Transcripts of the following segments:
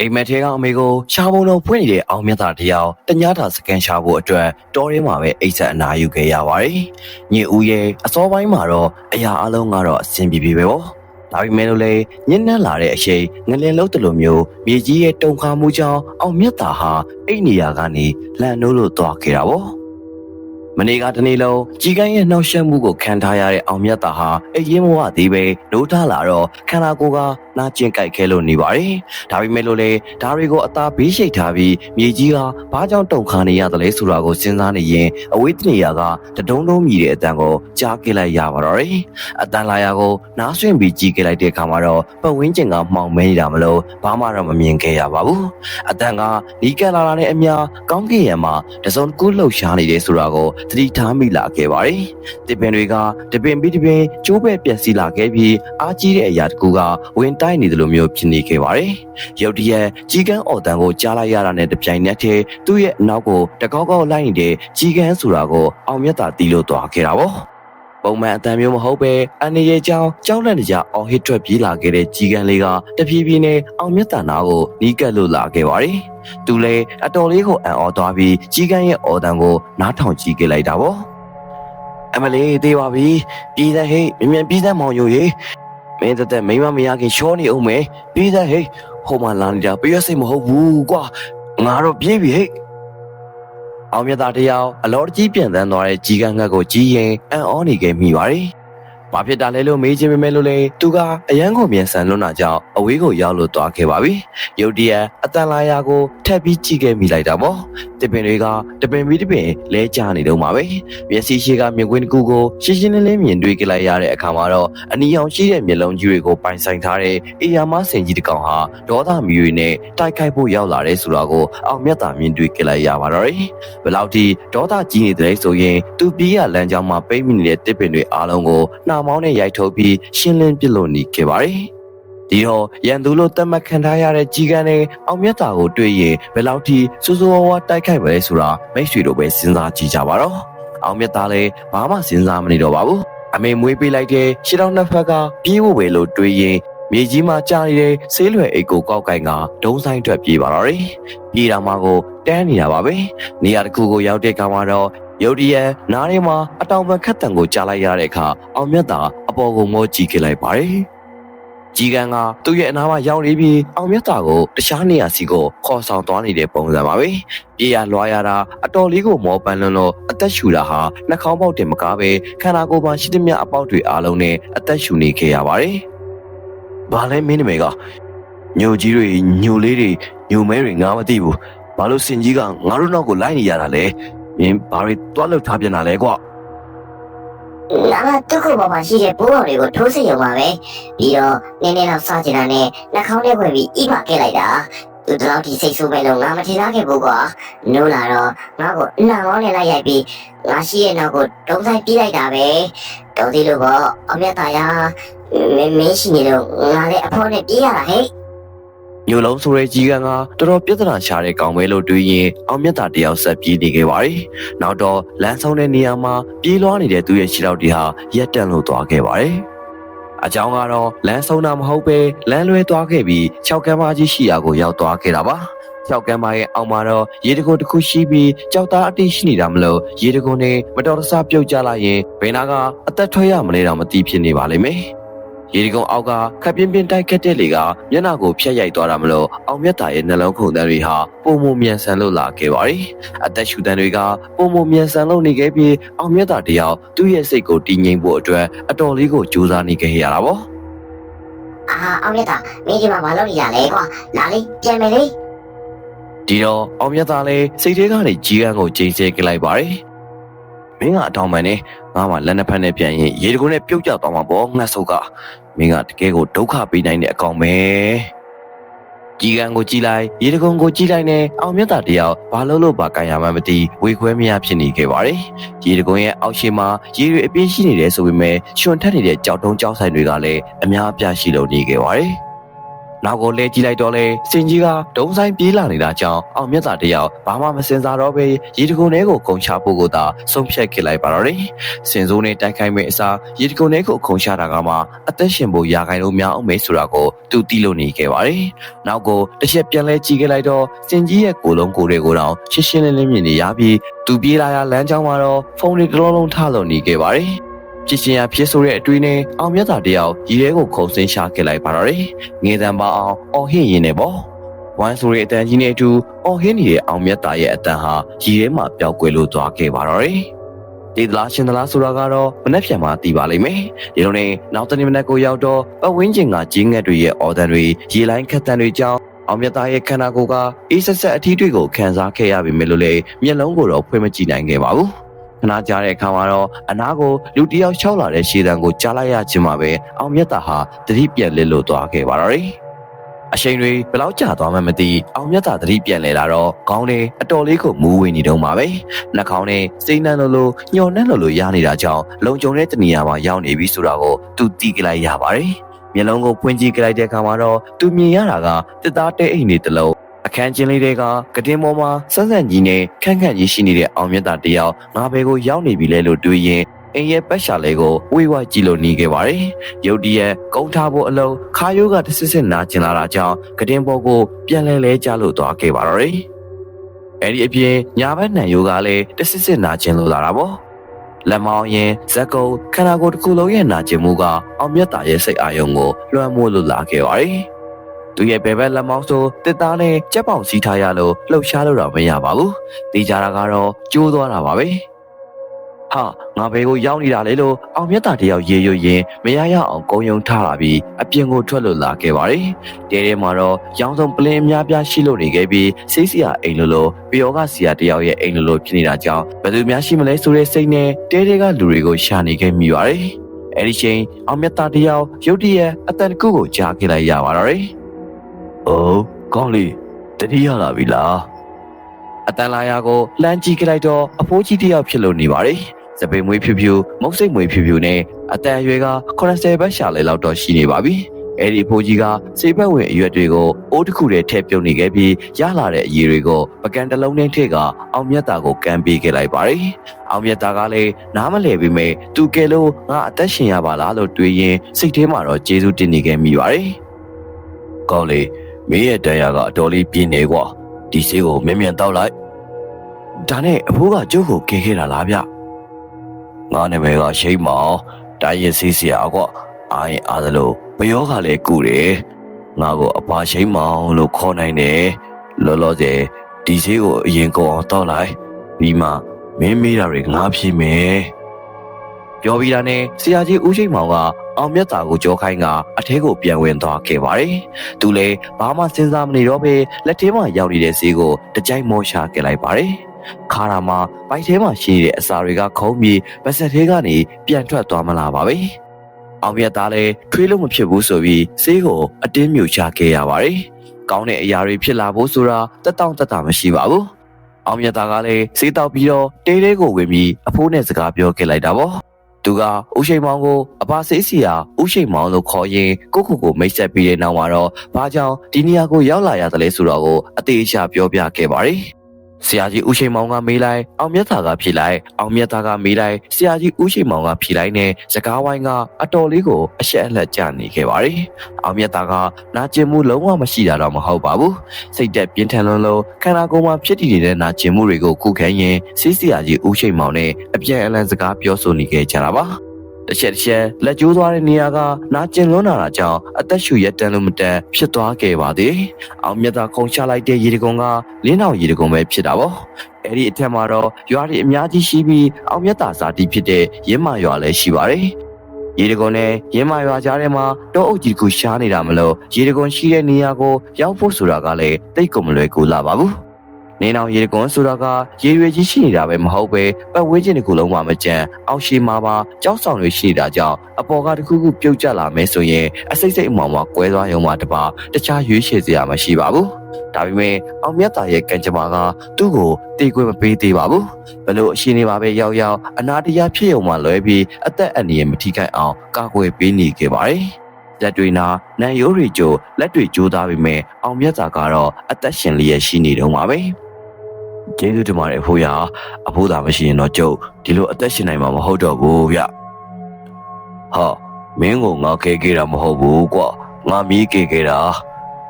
အိမ်မက်ထဲကအမေကိုရှားပုံလုံးဖွင့်နေတဲ့အောင်မြတ်သားတယောက်တညတာစကန်ရှာဖို့အတွက်တောထဲမှာပဲအိတ်ဆက်အနာယူခဲ့ရပါတယ်။ညဦးရဲ့အစောပိုင်းမှာတော့အရာအလုံးကတော့အဆင်ပြေပြေပဲပေါ့။ဒါပေမဲ့လို့လေညဉ့်နှက်လာတဲ့အချိန်ငလင်လုံးတလိုမျိုးမြေကြီးရဲ့တုန်ခါမှုကြောင့်အောင်မြတ်သားဟာအိတ်နေရာကနေလန်နိုးလို့သွားခဲ့တာပေါ့။မနေ့ကတနေ့လုံးကြီးကန်းရဲ့နှောက်ယှက်မှုကိုခံထားရတဲ့အောင်မြတ်သားဟာအရင်မဝသေးပဲနိုးထလာတော့ခန္ဓာကိုယ်က နာကျင်ကြိုက်ခဲလို့နေပါတယ်။ဒါပေမဲ့လို့လေဒါတွေကိုအသာဘေးရှိတ်ထားပြီးမြေကြီးကဘာကြောင့်တုန်ခါနေရတယ်လဲဆိုတာကိုစဉ်းစားနေရင်အဝေးတနေရာကတဒုံဒုံမြည်တဲ့အတန်ကိုကြားခဲ့လိုက်ရပါတော့တယ်။အတန်လာရာကိုနားဆွင့်ပြီးကြည့်ခဲ့လိုက်တဲ့အခါမှာတော့ပတ်ဝန်းကျင်ကမှောင်မဲနေတာမလို့ဘာမှတော့မမြင်ခဲ့ရပါဘူး။အတန်ကနီးကပ်လာတာနဲ့အမျှကောင်းကင်ရံမှာတစုံတစ်ခုလှုပ်ရှားနေတယ်ဆိုတာကိုသတိထားမိလာခဲ့ပါတယ်။တစ်ပင်တွေကတပင်ပြီးတပင်ကျိုးပဲ့ပြက်စီးလာခဲ့ပြီးအားကြီးတဲ့အရာတစ်ခုကဝင်တိုက်နေတယ်လို့မျိုးဖြစ်နေခဲ့ပါတယ်။ရုတ်တရက်ကြီးကန်းအော်တန်ကိုကြားလိုက်ရတာနဲ့တပြိုင်နက်တည်းသူ့ရဲ့အနောက်ကိုတကောက်ကောက်လိုက်နေတဲ့ကြီးကန်းဆိုတာကိုအောင်မြတ်တာတီးလို့သွားခဲ့တာပေါ့။ပုံမှန်အတန်မျိုးမဟုတ်ပဲအနေရဲ့ကြောင်းကြောက်လန့်နေကြအော်ဟစ်ထွက်ပြေးလာခဲ့တဲ့ကြီးကန်းလေးကတဖြည်းဖြည်းနဲ့အောင်မြတ်တာနာကိုနီးကပ်လို့လာခဲ့ပါတယ်။သူလည်းအတော်လေးကိုအံ့ဩသွားပြီးကြီးကန်းရဲ့အော်တန်ကိုနားထောင်ကြည့်ခဲ့လိုက်တာပေါ့။အမလေးသေးပါပြီပြည်သက်ဟိတ်မြင်မြန်ပြည်သက်မောင်ယူရေမ င်းတက်တက်မိမမရခင်ရှောနေအောင်မယ်ပြည်သက်ဟိတ်ဟိုမှာလာနေတာပြည့်ရစိတ်မဟုတ်ဘူးကွာငါတော့ပြေးပြီဟိတ်အောင်မြတ်သားတယောက်အလော်တကြီးပြန်တန်းသွားတဲ့ကြီးကန်းငတ်ကိုကြီးရင်အံ့ဩနေခဲ့မိပါတယ် ဘာဖြစ်တာလဲလို့မေးချင်းပေမဲ့လို့လေသူကအရန်ကိုမြန်ဆန်လွန်းတာကြောင့်အဝေးကိုရောက်လို့သွားခဲ့ပါပြီရုတ်တရက်အတန်လာယာကိုထပ်ပြီးကြည့်ခဲ့မိလိုက်တာပေါ့တစ်ပင်တွေကတပင်ပြီးတပင်လဲကျနေတော့မှာပဲမျက်စိရှိကမြင်ကွင်းတစ်ခုကိုရှင်းရှင်းလင်းလင်းမြင်တွေ့ကြလိုက်ရတဲ့အခါမှာတော့အနီရောင်ရှိတဲ့မျက်လုံးကြီးတွေကိုပိုင်ဆိုင်ထားတဲ့အေယာမဆင်ကြီးတစ်ကောင်ဟာဒေါသမီတွေနဲ့တိုက်ခိုက်ဖို့ရောက်လာတဲ့ဆိုတာကိုအောင်မြတ်တာမြင်တွေ့ကြလိုက်ရပါတော့တယ်။ဘယ်လောက်ထိဒေါသကြီးနေတဲ့ဆိုရင်သူပြေးရလမ်းကြောင်းမှာပိတ်မိနေတဲ့တစ်ပင်တွေအားလုံးကိုနှာမောင်းနဲ့ရိုက်ထုတ်ပြီးရှင်းလင်းပစ်လို့နေခဲ့ပါတယ်။ဒီတော့ရန်သူလို့တတ်မှတ်ခံထားရတဲ့ကြီးကန်းနဲ့အောင်မြတ်တာကိုတွေ့ရင်ဘယ်လောက်ထိစိုးစိုးဝါးဝါတိုက်ခိုက်ပဲလဲဆိုတာမိတ်ဆွေတို့ပဲစဉ်းစားကြည့်ကြပါတော့။အောင်မြတ်သားလည်းဘာမှစဉ်းစားမနေတော့ပါဘူး။အမေမွေးပေးလိုက်တဲ့ရှစ်တောင်းနှစ်ဖက်ကပြေးဖို့ပဲလို့တွေးရင်မြေကြီးမှာကြားနေတဲ့ဆေးလွယ်အိတ်ကိုကောက်ကင်ကဒုံဆိုင်အတွက်ပြေးပါတော့တယ်။ပြေးတာမှကိုတန်းနေတာပါပဲ။နေရာတစ်ခုကိုရောက်တဲ့အခါမှာတော့ ရုတ်တရက်နားထဲမှာအတောင်ပံခတ်တံကိုကြားလိုက်ရတဲ့အခါအောင်မြတ်သားအပေါ်ကိုမောကြည့်ခဲ့လိုက်ပါတယ်။ကြီးကန်းကသူ့ရဲ့အနားမှာရောက်နေပြီးအောင်မြတ်တာကိုတခြားနေရာစီကိုခေါ်ဆောင်သွားနေတဲ့ပုံစံပါပဲ။ပြေးရလွှားရတာအတော်လေးကိုမောပန်းလွန်းလို့အသက်ရှူတာဟာနှာခေါင်းပေါက်တင်မကားပဲခန္ဓာကိုယ်မှာရှိသမျှအပေါက်တွေအားလုံးနဲ့အသက်ရှူနေခဲ့ရပါတယ်။ဘာလဲမင်းနမေကညိုကြီးတွေညိုလေးတွေညိုမဲတွေငါမသိဘူး။ဘာလို့စင်ကြီးကငါတို့နောက်ကိုလိုက်နေရတာလဲ။ မင်းဘာတွေတွားလောက်ထားပြန်တာလဲကွာငါကတုခုပေါ်မှာရှိတဲ့ပိုးကောင်တွေကိုထိုးစစ်ရုံပါပဲပြီးတော့နည်းနည်းတော့စားချင်တာနဲ့နှာခေါင်းထဲဝင်ပြီးအိမခဲ့လိုက်တာသူတလောက်ထိစိတ်ဆိုးပဲလို့ငါမထင်သားခဲ့ဘူးကွာနိုးလာတော့ငါ့ကိုနှာမောင်းနဲ့လိုက်ရိုက်ပြီးငါရှိရဲ့နောက်ကိုတုံးဆိုင်ပြေးလိုက်တာပဲတော်သေးလို့ပေါ့အမြတ်သားရမင်းမင်းရှိနေတော့ငါလည်းအဖေါ်နဲ့ပြေးရတာဟဲ့ ညိုလုံးဆိုတဲ့ကြီးကန်းကတော်တော်ပြဿနာရှာတဲ့ကောင်ပဲလို့တွေးရင်အောင်မြတ်တာတယောက်ဆက်ပြေးနေခဲ့ပါတယ်။နောက်တော့လမ်းဆုံးတဲ့နေရာမှာပြေးလွှားနေတဲ့သူရဲ့ခြေထောက်တွေဟာရက်တန့်လို့သွားခဲ့ပါတယ်။အကြောင်းကတော့လမ်းဆုံးတာမဟုတ်ပဲလမ်းလွဲသွားခဲ့ပြီး၆ကမ်းမကြီးရှိရာကိုရောက်သွားခဲ့တာပါ။၆ကမ်းမရဲ့အောက်မှာတော့ရေတကုတ်တစ်ခုရှိပြီးကြောက်သားအတိတ်ရှိနေတာမလို့ရေတကုတ်နဲ့မတော်တဆပြုတ်ကျလာရင်ဘယ်နာကအသက်ထွက်ရမလဲတော့မသိဖြစ်နေပါလိမ့်မယ်။ ရေဒီကုန်းအောက်ကခပ်ပြင်းပြင်းတိုက်ခတ်တဲ့လေကမျက်နှာကိုဖျက်ရိုက်သွားတာမလို့အောင်မြတ်တာရဲ့နှလုံးခုန်တန်းတွေဟာပုံမမြန်ဆန်လို့လာခဲ့ပါတယ်။အသက်ရှူတန်းတွေကပုံမမြန်ဆန်လို့နေခဲ့ပြီးအောင်မြတ်တာတယောက်သူ့ရဲ့စိတ်ကိုတည်ငြိမ်ဖို့အတွက်အတော်လေးကိုကြိုးစားနေခဲ့ရတာပေါ့အာအောင်မြတ်သားမင်းဒီမှာမလုပ်ရလဲကွာလာလေပြန်မယ်လေ။ဒီတော့အောင်မြတ်တာလည်းစိတ်ထဲကနေကြီးကန်းကိုချိန်ဆဲကြလိုက်ပါတယ်။မင်းကအတောင်ပန်နဲ့ငါမှလက်နှစ်ဖက်နဲ့ပြန်ရင်ရေဒီကုန်းနဲ့ပြုတ်ကျသွားမှာပေါ့ငှက်ဆုပ်က မင်းကတကယ်ကိုဒုက္ခပေးနိုင်တဲ့အကောင်ပဲ။ကြီးကံကိုကြည်လိုက်ရေတကုံကိုကြည်လိုက်နဲ့အောင်မြတ်တာတယောက်ဘာလို့လို့ပါကန်ရမှမသိဝေခွဲမရဖြစ်နေခဲ့ပါတယ်။ရေတကုံရဲ့အောက်ရှိမှာရေတွေအပြင်းရှိနေတယ်ဆိုပေမဲ့ရှင်ထက်နေတဲ့ကြောက်တုံးကြောက်ဆိုင်တွေကလည်းအများအပြားရှိလို့နေခဲ့ပါတယ်။ နောက်ကိုလဲကြည့်လိုက်တော့လေစင်ကြီးကဒုံဆိုင်ပြေးလာနေတာကြောင့်အောင်မြတ်တာတယောက်ဘာမှမစင်စားတော့ပဲရေတကုံထဲကိုခုံချဖို့ကိုသာဆုံးဖြတ်ခဲ့လိုက်ပါတော့တယ်စင်စိုးနဲ့တိုက်ခိုက်မဲ့အစားရေတကုံထဲကိုခုံချတာကမှအသက်ရှင်ဖို့ရာခိုင်လို့များအောင်မေးဆိုတာကိုသူသိလို့နေခဲ့ပါတယ်နောက်ကိုတစ်ချက်ပြန်လဲကြည့်ခဲ့လိုက်တော့စင်ကြီးရဲ့ကိုယ်လုံးကိုယ်တွေကိုတော့ရှင်းရှင်းလင်းလင်းမြင်နေရပြီးသူပြေးလာရလမ်းကြောင်းမှာတော့ဖုန်းလေးတစ်လုံးလုံးထားလို့နေခဲ့ပါတယ် ဖြစ်ချင်းရဖြစ်ဆိုတဲ့အတွေ့နဲ့အောင်မြတ်တာတယောက်ရေထဲကိုခုံစင်းရှာခဲ့လိုက်ပါတော့တယ်ငေတံပါအောင်အော်ဟစ်ရင်းနေပေါ့ဝိုင်းဆိုတဲ့အတန်ကြီးနဲ့အတူအော်ဟစ်နေတဲ့အောင်မြတ်တာရဲ့အတန်ဟာရေထဲမှာပျောက်ကွယ်လို့သွားခဲ့ပါတော့တယ်ဒီသလားရှင်သလားဆိုတာကတော့မနှက်ပြန်မှသိပါလိမ့်မယ်ဒီလိုနဲ့နောက်တနေ့မနက်ကိုရောက်တော့ပဝင်းကျင်ကကြီးငက်တွေရဲ့အော်တန်တွေရေလိုင်းခတ်တန်တွေကြောင့်အောင်မြတ်သားရဲ့ခန္ဓာကိုယ်ကအေးဆက်ဆက်အထီးတွေကိုခံစားခဲ့ရပြီမယ်လို့လေမျက်လုံးကိုတော့ဖွင့်မကြည့်နိုင်ခဲ့ပါဘူး ခဏကြာတဲ့အခါမှာတော့အနားကိုလူတစ်ယောက်ချောက်လာတဲ့ရှေးတံကိုကြားလိုက်ရခြင်းမှာပဲအောင်မြတ်သားဟာတတိပြန်လစ်လို့သွားခဲ့ပါတော့တယ်အချိန်တွေဘယ်လောက်ကြာသွားမှမသိအောင်မြတ်သားတတိပြန်လဲလာတော့ခေါင်းလေးအတော်လေးကိုမူးဝင်နေတော့မှာပဲနှာခေါင်းနဲ့စိတ်နှံလို့လို့ညှော်နှံ့လို့လို့ရနေတာကြောင့်လုံခြုံတဲ့တနေရာမှာရောက်နေပြီဆိုတာကိုသူသိကြလိုက်ရပါတယ်မျက်လုံးကိုဖွင့်ကြည့်ကြလိုက်တဲ့အခါမှာတော့သူမြင်ရတာကတစ်သားတဲအိမ်နေတစ်လုံး အခန်းချင်းလေးတွေကကတင်ပေါ်မှာစန်းစန်းကြီးနဲ့ခန့်ခန့်ကြီးရှိနေတဲ့အောင်မြတ်တာတယောက်ငါဘယ်ကိုရောက်နေပြီလဲလို့တွေးရင်အိမ်ရဲ့ပတ်ရှာလေးကိုဝေဝကြည့်လို့နေခဲ့ပါတယ်။ရုတ်တရက်ကုန်းထားဖို့အလုံးခါယိုးကတစ်စစ်စစ်နာကျင်လာတာကြောင့်ကတင်ပေါ်ကိုပြန်လဲလဲကြလို့သွားခဲ့ပါတော့တယ်။အဲ့ဒီအပြင်ညာဘက်နှံယိုးကလည်းတစ်စစ်စစ်နာကျင်လို့လာတာပေါ့။လက်မောင်းရင်ဇက်ကုံခန္ဓာကိုယ်တစ်ခုလုံးရဲ့နာကျင်မှုကအောင်မြတ်တာရဲ့စိတ်အာရုံကိုလွှမ်းမိုးလို့လာခဲ့ပါတယ်။ သူရဲ့ဘယ်ဘက်လက်မောင်းဆိုတစ်သားနဲ့ကြက်ပေါင်စီးထားရလို့လှုပ်ရှားလို့တော့မရပါဘူး။တေးကြတာကတော့ကျိုးသွားတာပါပဲ။ဟာငါဘယ်ကိုရောက်နေတာလဲလို့အောင်မြတ်တာတယောက်ရေရွရင်မရရအောင်ကုန်းယုံထားလာပြီးအပြင်ကိုထွက်လို့လာခဲ့ပါတယ်။တဲထဲမှာတော့ရောင်စုံပလင်းအများပြားရှိလို့နေခဲ့ပြီးစိတ်စရာအိမ်လိုလိုပျော်ကစီယာတယောက်ရဲ့အိမ်လိုလိုဖြစ်နေတာကြောင့်ဘယ်သူများရှိမလဲဆိုတဲ့စိတ်နဲ့တဲထဲကလူတွေကိုရှာနေခဲ့မိပါတယ်။အဲဒီချိန်အောင်မြတ်တာတယောက်ရုတ်တရက်အတန်တစ်ခုကိုကြားခဲ့လိုက်ရပါတော့တယ်။ အိုးကောင်းလေးတတိယလာပြီလား။အတန်လာယာကိုလှမ်းကြည့်ကြလိုက်တော့အဖိုးကြီးတယောက်ဖြစ်လို့နေပါတယ်။စပိန်မွေးဖြူဖြူမုတ်စိတ်မွေးဖြူဖြူနဲ့အတန်အရွယ်က80ဘတ်ရှာလဲလောက်တော့ရှိနေပါပြီ။အဲ့ဒီအဖိုးကြီးကစေဘက်ဝင်အရွက်တွေကိုအိုးတစ်ခုတည်းထည့်ပြုတ်နေခဲ့ပြီးရလာတဲ့အရည်တွေကိုပကံတစ်လုံးနဲ့ထည့်ကအောင်မြတ်တာကိုကန်ပေးခဲ့လိုက်ပါတယ်။အောင်မြတ်တာကလည်းနားမလဲပေမဲ့သူကယ်လို့ငါအသက်ရှင်ရပါလားလို့တွေးရင်စိတ်ထဲမှာတော့ကျေးဇူးတင်နေခဲ့မိပါတယ်။ကောင်းလေ မင်းရဲ့တရားကအတော်လေးပြင်းနေကွာဒီဆေးကိုမြင်မြန်တောက်လိုက်ဒါနဲ့အဖိုးကကျုပ်ကိုကယ်ခဲ့တာလားဗျငါနာမည်ကရှိမအောင်တိုင်းရစီးစရာကွာအာရင်အားသလိုဘယောကလည်းကုတယ်ငါကိုအပါရှိမအောင်လို့ခေါ်နိုင်တယ်လောလောဆယ်ဒီဆေးကိုအရင်ကောအောင်တောက်လိုက်ပြီးမှမင်းမေးတာတွေငါဖြေမယ် ပြောပြီးတာနဲ့ဆရာကြီးဦးရှိမောင်ကအောင်မြတ်တာကိုကြောခိုင်းကအထဲကိုပြန်ဝင်သွားခဲ့ပါတယ်။သူလည်းဘာမှစဉ်းစားမနေတော့ဘဲလက်ထဲမှာရောက်နေတဲ့ဈေးကိုတကြိုက်မောရှာခဲ့လိုက်ပါတယ်။ခါရာမှာပိုက်ထဲမှာရှိနေတဲ့အစာတွေကခုံးပြီးဗစက်သေးကနေပြန်ထွက်သွားမလာပါပဲ။အောင်မြတ်သားလည်းထွေးလို့မဖြစ်ဘူးဆိုပြီးဈေးကိုအတင်းမြူချခဲ့ရပါတယ်။ကောင်းတဲ့အရာတွေဖြစ်လာဖို့ဆိုတာတက်တောင့်တက်တာမရှိပါဘူး။အောင်မြတ်သားကလည်းဈေးတောက်ပြီးတော့တေးသေးကိုဝင်ပြီးအဖိုးနဲ့စကားပြောခဲ့လိုက်တာပေါ့။ သူကဦးရှိန်မောင်ကိုအပါဆေးစီယာဦးရှိန်မောင်လို့ခေါ်ရင်ကိုခုကိုမိတ်ဆက်ပြီးတဲ့နောက်မှာတော့ဘာကြောင့်ဒီနေရာကိုရောက်လာရတယ်လဲဆိုတော့ကိုအသေးအချာပြောပြခဲ့ပါတယ် ဆရာကြီးဦးရှိန်မောင်ကမေးလိုက်အောင်မြတ်သာကဖြေလိုက်အောင်မြတ်သာကမေးလိုက်ဆရာကြီးဦးရှိန်မောင်ကဖြေလိုက်နဲ့စကားဝိုင်းကအတော်လေးကိုအရှက်အလက်ကျနေခဲ့ပါတယ်အောင်မြတ်သာကနာကျင်မှုလုံးဝမရှိတာတော့မဟုတ်ပါဘူးစိတ်သက်ပြင်းထန်လွန်းလို့ခန္ဓာကိုယ်မှာဖြစ်တည်နေတဲ့နာကျင်မှုတွေကိုကုခဲရင်ဆေးဆရာကြီးဦးရှိန်မောင်နဲ့အပြန်အလှန်စကားပြောဆိုနေခဲ့ကြတာပါ တစ်ချက်တစ်ချက်လက်ကျိုးသွားတဲ့နေရာကနာကျင်လွန်းလာတာကြောင့်အသက်ရှူရက်တန်းလို့မတန်ဖြစ်သွားခဲ့ပါသေး။အောင်မြတ်သာခုံချလိုက်တဲ့ရေတကုံကလင်းတော်ရေတကုံပဲဖြစ်တာပေါ့။အဲ့ဒီအထက်မှာတော့ရွာတွေအများကြီးရှိပြီးအောင်မြတ်သာစာတီဖြစ်တဲ့ရင်းမာရွာလည်းရှိပါတယ်။ရေတကုံနဲ့ရင်းမာရွာကြားထဲမှာတောအုပ်ကြီးကရှားနေတာမလို့ရေတကုံရှိတဲ့နေရာကိုရောက်ဖို့ဆိုတာကလည်းတိတ်ကုန်မလွယ်ကူလာပါဘူး။ နေနောင်ရေကွန်ဆိုတာကရေရွယ်ကြီးရှိနေတာပဲမဟုတ်ပဲပတ်ဝန်းကျင်တစ်ခုလုံးမှာမကြမ်းအောက်ရှိမှာပါကြောက်ဆောင်တွေရှိနေတာကြောင့်အပေါ်ကတစ်ခုခုပြုတ်ကျလာမယ်ဆိုရင်အစိတ်စိတ်အမောင်မှာကွဲသွားရုံမှတပါတခြားရွေးချယ်စရာမရှိပါဘူးဒါပေမဲ့အောင်မြတ်တာရဲ့ကံကြမ္မာကသူ့ကိုတေးခွင့်မပေးသေးပါဘူးဘလို့အရှင်နေပါပဲရောက်ရောက်အနာတရားဖြစ်ုံမှလွဲပြီးအသက်အန္တရာယ်မထိခိုက်အောင်ကာကွယ်ပေးနေခဲ့ပါတယ်လက်တွေနာနံရိုးတွေကျိုလက်တွေကျိုးသားပေမဲ့အောင်မြတ်သာကတော့အသက်ရှင်လျက်ရှိနေတော့မှာပဲ ကျေးဇူးတင်ပါတယ်ဖိုးရအဖိုးသာမရှိရင်တော့ကျုပ်ဒီလိုအသက်ရှင်နိုင်မှာမဟုတ်တော့ဘူးဗျဟာမင်းကငါခဲခဲ့တာမဟုတ်ဘူးကွာငါမီးခဲ့ခဲ့တာ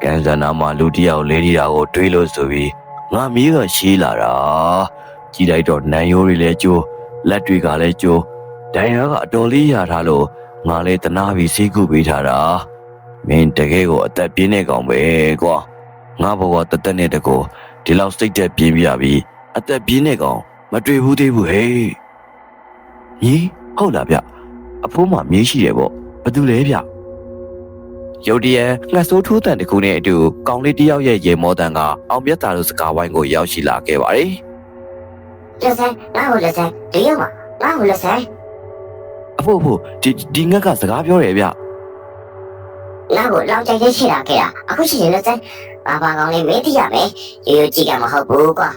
ကန်စနာမှာလူတစ်ယောက်လဲဒီတာကိုတွေးလို့ဆိုပြီးငါမီးကရှိလာတာကြည်လိုက်တော့နံရိုးတွေလည်းကျိုးလက်တွေကလည်းကျိုးဒိုင်ယာကအတော်လေးရထားလို့ငါလည်းတနာပြီးစိတ်ကူပေးထားတာမင်းတကယ်ကိုအသက်ပြင်းနေကောင်ပဲကွာငါဘဝတသက်နဲ့တကော ဒီလောက်စိတ်သက်ပြင်းပြပြီးအသက်ပြင်းနေကောင်မတွေ့ဘူးသေးဘူးဟဲ့ညီဟုတ်လားဗျအဖိုးမမြေးရှိတယ်ပေါ့ဘာတူလဲဗျရုတ်တရက်ငှက်ဆိုးထိုးတန်တကူနဲ့အတူကောင်လေးတယောက်ရဲ့ရေမောတန်ကအောင်မြတ်တာတို့စကားဝိုင်းကိုရောက်ရှိလာခဲ့ပါတယ်လက်ဆန်းငါ့ကိုလက်ဆန်းဒီရောက်မှာငါ့ကိုလက်ဆန်းအဖိုးအဖိုးဒီဒီငှက်ကစကားပြောတယ်ဗျငါ့ကိုလောင်ကြိုက်ရေးရှိတာခဲ့တာအခုရှိရင်လက်ဆန်း ဘာဘာကောင်းလေးမင်းသိရမယ်ရိုးရိုးကြည့်ကမဟုတ်ဘူးကွာ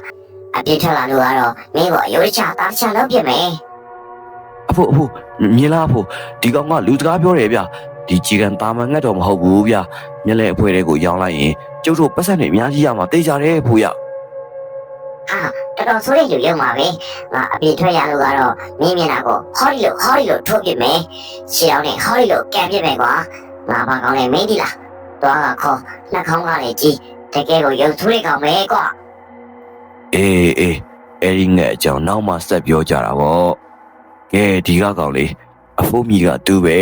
အပြစ်ထွက်လာလို့ကတော့မင်းကိုအယိုးချတာချလောက်ပြမယ်အဖိုးအဖိုးမြင်လားအဖိုးဒီကောင်ကလူစကားပြောတယ်ဗျဒီကြည်ကန်တာမန်ငတ်တော့မဟုတ်ဘူးဗျမျက်လဲအဖွဲတွေကိုရောင်းလိုက်ရင်ကျုပ်တို့ပတ်စံတွေအများကြီးရမှာတေးကြတယ်အဖိုးရဟာတော်တော်ဆိုးတဲ့လူရောက်မှာပဲငါအပြစ်ထွက်ရလို့ကတော့မင်းမျက်နှာကိုဟောဒီလိုဟောဒီလိုထုတ်ပြမယ်ရှေ့အောင်နဲ့ဟောဒီလိုကန်ပြမယ်ကွာငါဘာကောင်းလဲမင်းဒီလား သွားကခေါ်နှာခေါင်းကလည်းကြီးတကယ်ကိုရုပ်ဆိုးတဲ့ကောင်ပဲကွာအေးအေးအဲ့ဒီငတ်အကြောင်းနောက်မှဆက်ပြောကြတာပေါ့ကဲဒီကကောင်လေးအဖိုးမီကသူ့ပဲ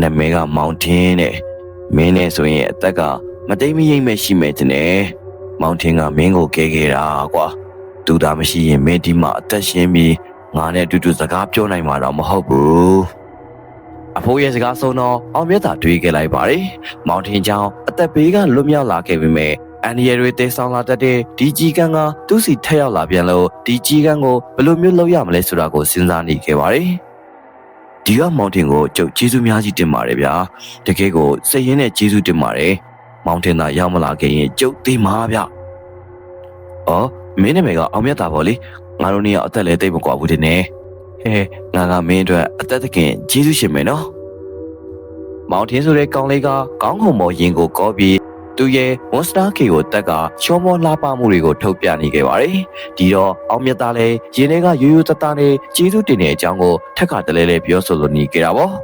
နာမည်ကမောင်ထင်းတဲ့မင်းနဲ့ဆိုရင်အသက်ကမတိမ်မရိမ့်မဲ့ရှိမဲ့တဲ့နဲ့မောင်ထင်းကမင်းကိုကဲခဲ့တာကွာသူသာမရှိရင်မင်းဒီမှာအသက်ရှင်ပြီးငါနဲ့အတူတူစကားပြောနိုင်မှာတော့မဟုတ်ဘူး အဖိုးရဲ့စကားဆုံးတော့အောင်မြတ်သာတွေးခဲ့လိုက်ပါတယ်။မောင်ထင်ချောင်းအသက်ဘေးကလွတ်မြောက်လာခဲ့ပေမဲ့အန်ဒီရတွေတဲဆောင်လာတတ်တဲ့ဒီကြီးကန်းကသူ့စီထက်ရောက်လာပြန်လို့ဒီကြီးကန်းကိုဘယ်လိုမျိုးလုပ်ရမလဲဆိုတာကိုစဉ်းစားနေခဲ့ပါတယ်။ဒီကမောင်ထင်ကိုကျုပ်ကျေးဇူးများကြီးတင်ပါတယ်ဗျာ။တကယ်ကိုစိတ်ရင်းနဲ့ကျေးဇူးတင်ပါတယ်။မောင်ထင်သာရောက်မလာခင်ရင်ကျုပ်သိမှာဗျ။အော်မင်းနာမည်ကအောင်မြတ်သာပေါ့လေ။ငါတို့နေရအသက်လည်းတိတ်မကွာဘူးတင်နေ။ ဟဲငါကမင်းအတွက်အသက်သခင်ကျေးဇူးရှင်မယ်နော်။မောင်ထင်းဆိုတဲ့ကောင်လေးကကောင်းခုံမော်ရင်ကိုကောပြီးသူရဲ့မွန်စတာကေကိုတက်ကချောမောလာပမှုတွေကိုထုတ်ပြနေခဲ့ပါတယ်။ဒီတော့အောင်မြတ်သားလည်းရင်ထဲကရိုးရိုးသားသားနဲ့ကျေးဇူးတင်တဲ့အကြောင်းကိုထက်ကတလဲလဲပြောဆိုလို့နေကြတာပေါ့။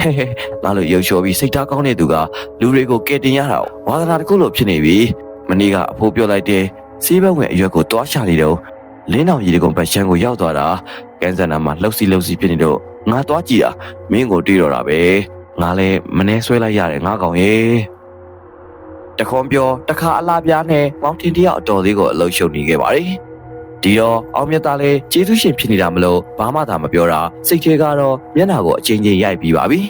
ဟဲဟဲငါလိုရုပ်လျှော်ပြီးစိတ်ထားကောင်းတဲ့သူကလူတွေကိုကယ်တင်ရတာဝါသနာတစ်ခုလိုဖြစ်နေပြီ။မနေ့ကအဖိုးပြောလိုက်တဲ့စီးဘက်ဝင်အရွက်ကိုတွားချနေတော့ လင်းအောင်ရီတကုံပတ်ရှမ်းကိုရောက်သွားတာကန်စနာမှာလှုပ်စီလှုပ်စီဖြစ်နေတော့ငါတွားကြည့်တာမင်းကိုတွေးတော့တာပဲငါလည်းမနှဲဆွဲလိုက်ရတယ်ငါကောင်ရဲ့တခွန်ပြောတခါအလားပြားနဲ့မောင်တင်တယောက်အတော်သေးကိုအလုံးရှုံနေခဲ့ပါတယ်ဒီတော့အောင်မြတ်သားလည်းကျေးဇူးရှင်ဖြစ်နေတာမလို့ဘာမှသာမပြောတာစိတ်ထဲကတော့မျက်နှာကိုအချင်းချင်းရိုက်ပြီးပါပြီ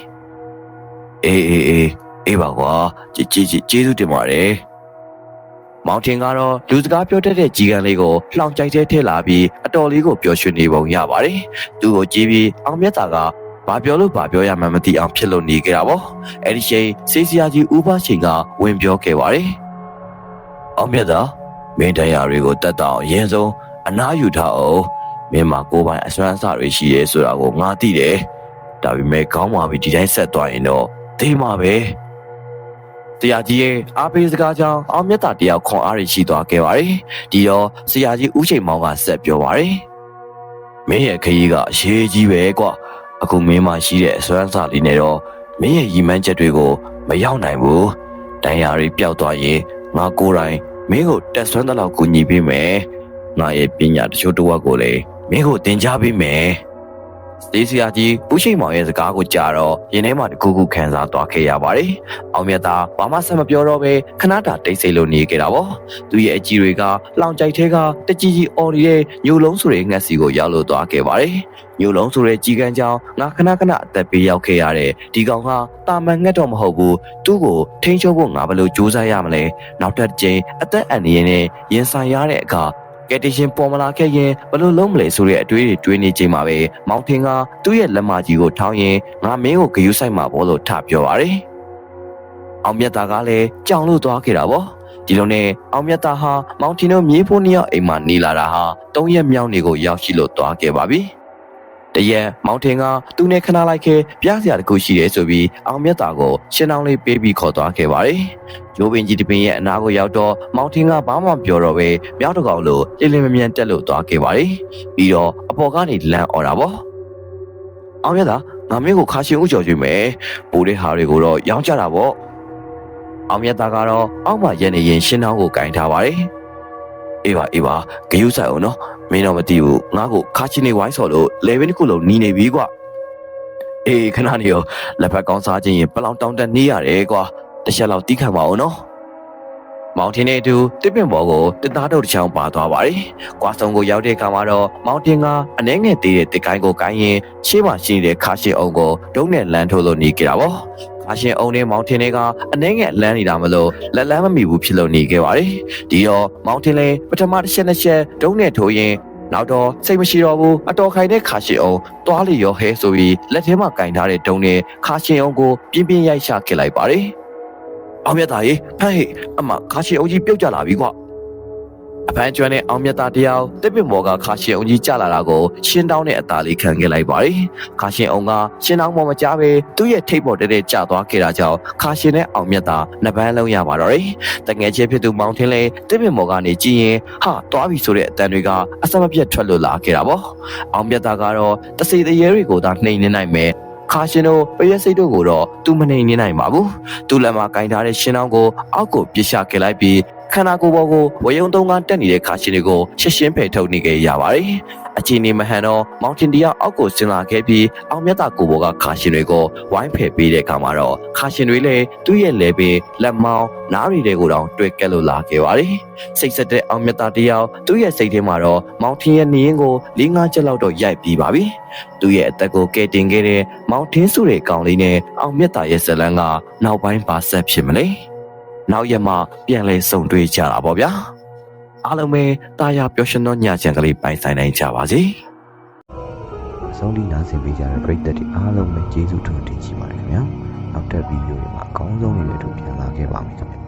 အေးအေးအေးအေးပါကွာကျေးကျေးကျေးဇူးတင်ပါတယ် မောင်တင်ကတော့လူစကားပြောတတ်တဲ့ကြီးကန်းလေးကိုလှောင်ကြိုက်တဲ့ထည့်လာပြီးအတော်လေးကိုပျော်ရွှင်နေပုံရပါတယ်သူ့ကိုကြည့်ပြီးအောင်မြတ်သားကဘာပြောလို့ဘာပြောရမှန်းမသိအောင်ဖြစ်လို့နေကြတာပေါ့အဲ့ဒီချိန်စေးစရာကြီးဦးပါချိန်ကဝင်ပြောခဲ့ပါတယ်အောင်မြတ်သားမင်းတရားတွေကိုတတ်တော့အရင်ဆုံးအနားယူထားအောင်မင်းမှာကိုယ်ပိုင်အစွမ်းအစတွေရှိရဲဆိုတာကိုငါသိတယ်ဒါပေမဲ့ကောင်းပါပြီဒီတိုင်းဆက်သွားရင်တော့သိမှာပဲ တရားကြီးရဲ့အားပေးစကားကြောင့်အောင်မြတ်သားတယောက်ခွန်အားရရှိသွားခဲ့ပါတယ်ဒီတော့ဆရာကြီးဦးချိန်မောင်ကဆက်ပြောပါတယ်မင်းရဲ့ခရီးကအရေးကြီးပဲကွာအခုမင်းမရှိတဲ့အစွမ်းအစလေးနဲ့တော့မင်းရဲ့ရည်မှန်းချက်တွေကိုမရောက်နိုင်ဘူးတန်ရာတွေပျောက်သွားရင်ငါကိုယ်တိုင်မင်းကိုတက်ဆွမ်းတဲ့လောက်ကူညီပေးမယ်ငါရဲ့ပညာတချို့တစ်ဝက်ကိုလည်းမင်းကိုသင်ကြားပေးမယ် ဒေးစီယာကြီးဦးရှိန်မောင်ရဲ့စကားကိုကြားတော့ရင်ထဲမှာတကူကူခံစားသွားခဲ့ရပါတယ်။အောင်မြတ်သားဘာမှဆက်မပြောတော့ပဲခဏတာတိတ်ဆိတ်လို့နေခဲ့တာပေါ့။သူရဲ့အကြီးတွေကလောင်ကြိုက်ထဲကတကြီးကြီးအော်နေတဲ့ညိုလုံးဆိုတဲ့ငှက်စီကိုရောက်လို့သွားခဲ့ပါတယ်။ညိုလုံးဆိုတဲ့ကြီးကန်းကြောင်ငါခဏခဏအသက်ပေးရောက်ခဲ့ရတဲ့ဒီကောင်ကတာမန်ငှက်တော့မဟုတ်ဘူး။သူ့ကိုထိန်းချုပ်ဖို့ငါဘယ်လိုကြိုးစားရမလဲ။နောက်တစ်ကြိမ်အသက်အန္တရာယ်နဲ့ရင်ဆိုင်ရတဲ့အခါ ကက်တရှင်ပေါ်မလာခဲ့ရင်ဘယ်လိုလုပ်မလဲဆိုတဲ့အတွေးတွေတွေးနေချိန်မှာပဲမောင်ထင်ကသူ့ရဲ့လက်မကြီးကိုထောင်းရင်ငါမင်းကိုဂယုဆိုင်မှာပေါ့လို့ထပြောပါတယ်။အောင်မြတ်သားကလည်းကြောင်လို့သွားခဲ့တာပေါ့။ဒီလိုနဲ့အောင်မြတ်သားဟာမောင်ထင်တို့မြေးဖို့နှစ်ယောက်အိမ်မှာနေလာတာဟာ၃ရက်မြောက်နေကိုရောက်ရှိလို့သွားခဲ့ပါပြီ။ တရက်မောင်ထင်ကသူနဲ့ခဏလိုက်ခဲပြားစရာတခုရှိတယ်ဆိုပြီးအောင်မြတ်တာကိုရှင်းအောင်လေးပေးပြီးခေါ်သွားခဲ့ပါတယ်။ရိုးပင်ကြီးတပင်ရဲ့အနာကိုရောက်တော့မောင်ထင်ကဘာမှမပြောတော့ပဲမြောက်တစ်ကောင်လိုလင်းလင်းမမြန်တက်လို့သွားခဲ့ပါတယ်။ပြီးတော့အပေါ်ကနေလမ်းអော်တာပေါ့။အောင်မြတ်တာငါမင်းကိုခါရှင်ဦးကြော်ကြည့်မယ်။ပူတဲ့ဟာတွေကိုတော့ရောင်းကြတာပေါ့။အောင်မြတ်တာကတော့အောက်မှာရက်နေရင်ရှင်းအောင်ကိုကင်ထားပါတယ်။အေးပါအေးပါဂယုဆိုင်အောင်နော် မင်းတော့မသိဘူးငါ့ကိုခါချင်းနေဝိုင်းဆော်လို့လေဘင်းတစ်ခုလုံးနီးနေပြီကွာအေးခဏနေရောလက်ဖက်ကောင်းစားခြင်းရင်ပလောင်တောင်းတက်နေရတယ်ကွာတစ်ချက်လောက်တီးခံပါအောင်နော်မောင်တင်နဲ့အတူတစ်ပင်ဘော်ကိုတစ်သားတုပ်တစ်ချောင်းပါသွားပါတယ်။ကွာဆုံကိုရောက်တဲ့အခါမှာတော့မောင်တင်ကအနှဲငယ်သေးတဲ့တစ်ကိုင်းကိုကိုင်းရင်ရှေ့မှာရှိနေတဲ့ခါရှင်အောင်ကိုဒုံးနဲ့လမ်းထိုးလို့နေကြတာပေါ့။ ခါရှင်အောင်နဲ့မောင်တင်တွေကအနှဲငယ်လမ်းနေတာမလို့လက်လန်းမမီဘူးဖြစ်လို့နေခဲ့ပါတယ်။ဒီတော့မောင်တင်လည်းပထမတစ်ချက်နှစ်ချက်ဒုံးနဲ့ထိုးရင်နောက်တော့စိတ်မရှိတော့ဘူးအတော်ခိုင်တဲ့ခါရှင်အောင်သွားလျော်ဟဲဆိုပြီးလက်ထဲမှာကင်ထားတဲ့ဒုံးနဲ့ခါရှင်အောင်ကိုပြင်းပြင်းရိုက်ရှာခဲ့လိုက်ပါတယ်။အောင်မြတ်သားရေဖမ်းဟိအမခါရှင်အောင်ကြီးပြုတ်ကြလာပြီကွာ အဖမ်းကျွမ်းတဲ့အောင်မြတ်သားတယောက်တစ်ပင်ဘော်ကခါရှင်အောင်ကြီးကြလာတာကိုရှင်းတောင်းတဲ့အသာလေးခံခဲ့လိုက်ပါတယ်။ခါရှင်အောင်ကရှင်းတောင်းပေါ်မကြားပဲသူ့ရဲ့ထိပ်ပေါ်တက်တက်ကျသွားခဲ့တာကြောင့်ခါရှင်နဲ့အောင်မြတ်သားနှစ်ပန်းလုံးရပါတော့တယ်။တငယ်ချင်းဖြစ်သူမောင်ထင်းလဲတစ်ပင်ဘော်ကနေကြည့်ရင်ဟာတွားပြီဆိုတဲ့အတန်တွေကအဆက်မပြတ်ထွက်လို့လာခဲ့တာပေါ့။အောင်မြတ်သားကတော့တစေတရေတွေကိုသာနှိမ်နေနိုင်မယ်ခါရှင်တို့ပရက်စိတ်တို့ကိုတော့သူမနှိမ်နေနိုင်ပါဘူး။သူ့လက်မှာကင်ထားတဲ့ရှင်းတောင်းကိုအောက်ကိုပြစ်ချခဲ့လိုက်ပြီး ခန္ဓာကိုယ်ပေါ်ကိုဝေယုံသုံးကတက်နေတဲ့ခါရှင်တွေကိုရှင်းရှင်းဖယ်ထုတ်နေခဲ့ရပါတယ်။အချိန်နေမဟန်တော့မောင်တင်တရအောက်ကိုဆင်းလာခဲ့ပြီးအောင်မြတ်တာကိုဘောကခါရှင်တွေကိုဝိုင်းဖယ်ပေးတဲ့အခါမှာတော့ခါရှင်တွေလည်းသူ့ရဲ့လေပင်လက်မောင်းနားရီတွေကိုတောင်တွေ့ကက်လို့လာခဲ့ပါတယ်။စိတ်ဆက်တဲ့အောင်မြတ်တာတယောက်သူ့ရဲ့စိတ်ထဲမှာတော့မောင်တင်ရဲ့နေရင်ကို၄၅ချက်လောက်တော့ရိုက်ပြီးပါပြီ။သူ့ရဲ့အသက်ကိုကယ်တင်ခဲ့တဲ့မောင်တင်စုတဲ့ကောင်လေးနဲ့အောင်မြတ်တာရဲ့ဇလန်းကနောက်ပိုင်းပါဆက်ဖြစ်မလဲ။ နောက်ရက်မှပြန်လဲစုံတွေ့ကြတာပေါ့ဗျာ။အားလုံးပဲတာယာပျော်ရွှင်သောညချမ်းကလေးပိုင်ဆိုင်နိုင်ကြပါစေ။အဆုံးထိနားဆင်ပေးကြတဲ့ပရိသတ်တွေအားလုံးပဲကျေးဇူးတင်ရှိပါတယ်ခင်ဗျာနောက်ထပ်ဗီဒီယိုတွေမှာအကောင်းဆုံးတွေနဲ့အတူပြန်လာခဲ့ပါမယ်ခင်ဗျာ